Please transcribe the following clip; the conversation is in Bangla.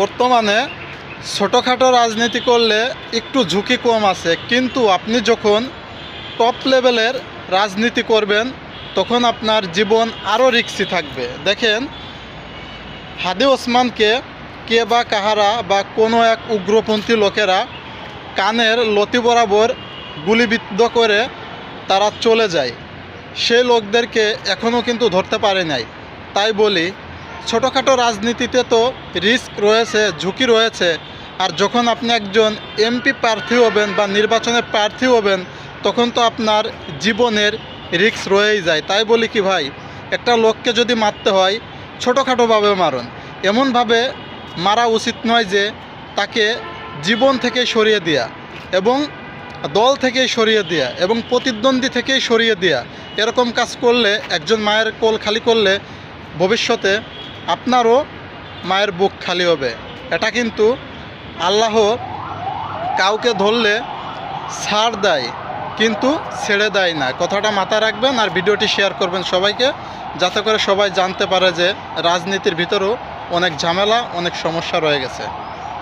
বর্তমানে ছোটোখাটো রাজনীতি করলে একটু ঝুঁকি কম আছে। কিন্তু আপনি যখন টপ লেভেলের রাজনীতি করবেন, তখন আপনার জীবন আরও রিক্সি থাকবে। দেখেন, হাদি ওসমানকে কে বা কাহারা বা কোনো এক উগ্রপন্থী লোকেরা কানের লতি বরাবর গুলিবিদ্ধ করে তারা চলে যায়। সেই লোকদেরকে এখনও কিন্তু ধরতে পারে নাই। তাই বলি ছোটোখাটো রাজনীতিতে তো রিস্ক রয়েছে, ঝুঁকি রয়েছে। আর যখন আপনি একজন এমপি প্রার্থী হবেন বা নির্বাচনে প্রার্থী হবেন, তখন তো আপনার জীবনের রিস্ক রয়েই যায়। তাই বলি কি ভাই, একটা লোককে যদি মারতে হয়, ছোটোখাটোভাবে মারুন। এমনভাবে মারা উচিত নয় যে তাকে জীবন থেকে সরিয়ে দেয়া এবং দল থেকেই সরিয়ে দেয়া এবং প্রতিদ্বন্দ্বী থেকেই সরিয়ে দেয়া। এরকম কাজ করলে, একজন মায়ের কোল খালি করলে ভবিষ্যতে আপনারও মায়ের বুক খালি হবে। এটা কিন্তু আল্লাহ কাউকে ধরলে ছাড় দেয়, কিন্তু ছেড়ে দেয় না। কথাটা মাথায় রাখবেন আর ভিডিওটি শেয়ার করবেন সবাইকে, যাতে করে সবাই জানতে পারে যে রাজনীতির ভিতরেও অনেক ঝামেলা, অনেক সমস্যা রয়ে গেছে।